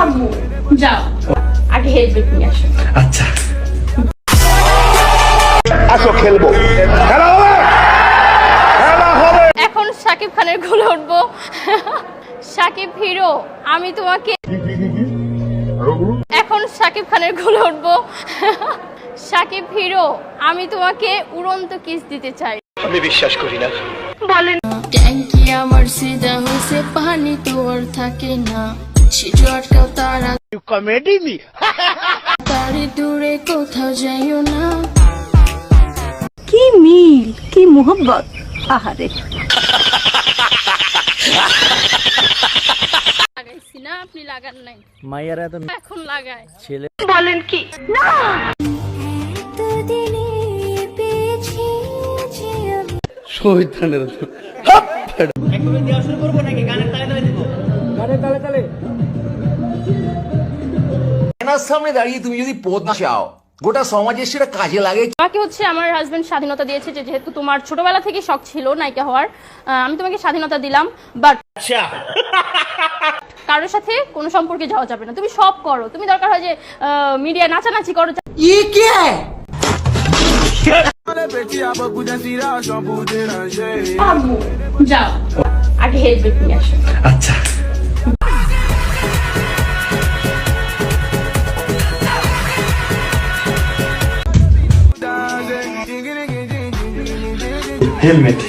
আম্মু যাও। আগে হেলমেট নিয়ে আসো। আচ্ছা। এখন সাকিব খানেরগুলো উঠবো। সাকিব হিরো আমি তোমাকে এখন সাকিব খানেরগুলো উঠবো। সাকিব হিরো আমি তোমাকে উড়ন্ত কিস দিতে চাই। আমি বিশ্বাস করি না। ট্যাঙ্কি আমার সিধা হয়েছে পানি তোর থাকে না। ছিটু আটকাও তারা কমেডি মি তারে দূরে কোথাও যাইও না। কি মিল কি মোহব্বত আহারে। লাগাইছি না আপনি লাগান নাই। মাইয়ারা এত এখন লাগায়। ছেলে শহীদানের আয়নার সামনে দাঁড়িয়ে তুমি যদি পদ চাও গোটা সেটা কাজে লাগে আমাকে হচ্ছে আমার হাজবেন্ড স্বাধীনতা দিয়েছে যে যেহেতু তোমার ছোটবেলা থেকে শখ ছিল নায়িকা হওয়ার আমি তোমাকে স্বাধীনতা দিলাম বাট কারোর সাথে কোনো সম্পর্কে যাওয়া যাবে না। তুমি সব করো। তুমি দরকার হয় যে মিডিয়া নাচানাচি করো। আম্মু যাও আগে হেলমেট নিয়ে আসো আচ্ছা হেলমেট